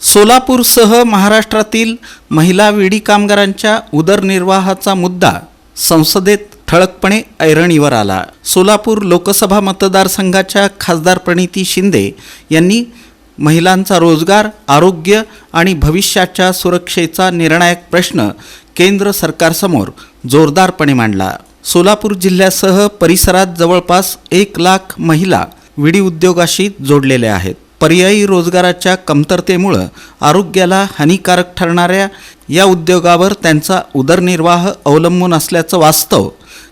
सोलापूरसह महाराष्ट्रातील महिला विडी कामगारांच्या उदरनिर्वाहाचा मुद्दा संसदेत ठळकपणे ऐरणीवर आला. सोलापूर लोकसभा मतदारसंघाच्या खासदार प्रणिती शिंदे यांनी महिलांचा रोजगार आरोग्य आणि भविष्याच्या सुरक्षेचा निर्णायक प्रश्न केंद्र सरकारसमोर जोरदारपणे मांडला. सोलापूर जिल्ह्यासह परिसरात जवळपास एक लाख महिला विडी उद्योगाशी जोडलेल्या आहेत. पर्यायी रोजगाराच्या कमतरतेमुळं आरोग्याला हानिकारक ठरणाऱ्या या उद्योगावर त्यांचा उदरनिर्वाह अवलंबून असल्याचं वास्तव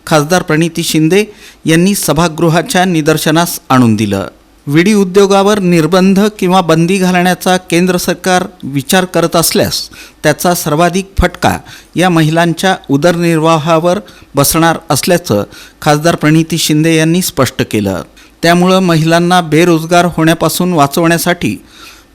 खासदार प्रणिती शिंदे यांनी सभागृहाच्या निदर्शनास आणून दिलं. विडी उद्योगावर निर्बंध किंवा बंदी घालण्याचा केंद्र सरकार विचार करत असल्यास त्याचा सर्वाधिक फटका या महिलांच्या उदरनिर्वाहावर बसणार असल्याचं खासदार प्रणिती शिंदे यांनी स्पष्ट केलं. त्यामुळं महिलांना बेरोजगार होण्यापासून वाचवण्यासाठी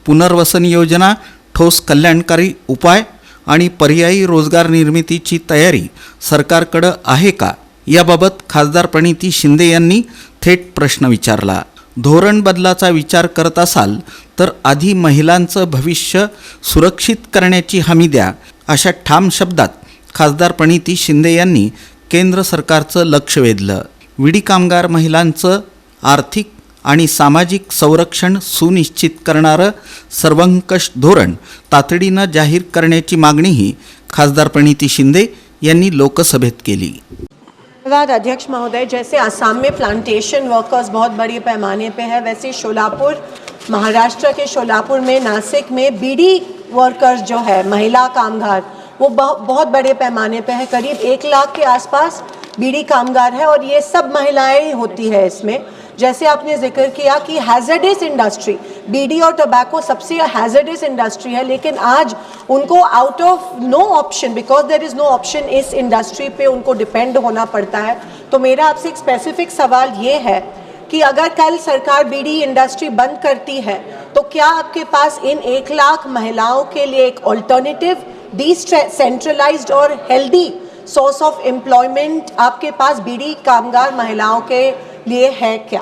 पुनर्वसन योजना ठोस कल्याणकारी उपाय आणि पर्यायी रोजगार निर्मितीची तयारी सरकारकडं आहे का? याबाबत खासदार प्रणिती शिंदे यांनी थेट प्रश्न विचारला. धोरण बदलाचा विचार करत असाल तर आधी महिलांचं भविष्य सुरक्षित करण्याची हमी द्या अशा ठाम शब्दात खासदार प्रणिती शिंदे यांनी केंद्र सरकारचं लक्ष वेधलं. विडी कामगार महिलांचं आर्थिक आणि सामाजिक संरक्षण सुनिश्चित करणारं सर्वंकष धोरण तातडीनं जाहीर करण्याची मागणीही खासदार प्रणिती शिंदे यांनी लोकसभेत केली. धन्यवाद अध्यक्ष महोदय. जैसे आसाम में प्लांटेशन वर्कर्स बहुत बड़े पैमाने पे है वैसे शोलापुर महाराष्ट्र के शोलापुर में नासिक में बीडी वर्कर्स जो है महिला कामगार वो बहुत बड़े पैमाने पे है। करीब एक लाख के आसपास बीडी कामगार है और ये सब महिलाएं होती है इसमें। जैसे आपने ज़िक्र किया कि हैजर्डस इंडस्ट्री बीडी और टोबैको सबसे हैजर्डस इंडस्ट्री है, लेकिन आज उनको out of no option because there is no option is industry पे उनको डिपेंड होना पड़ता है। तो मेरा आपसे एक स्पेसिफिक सवाल ये है कि अगर कल सरकार बीडी इंडस्ट्री बंद करती है तो क्या आपके पास इन एक लाख महिलाओं के लिए एक ऑल्टरनेटिव डी सेंट्रलाइज और हेल्दी सोर्स ऑफ़ एम्प्लॉयमेंट आपके पास बीडी कामगार महिलाओं के लिए है क्या?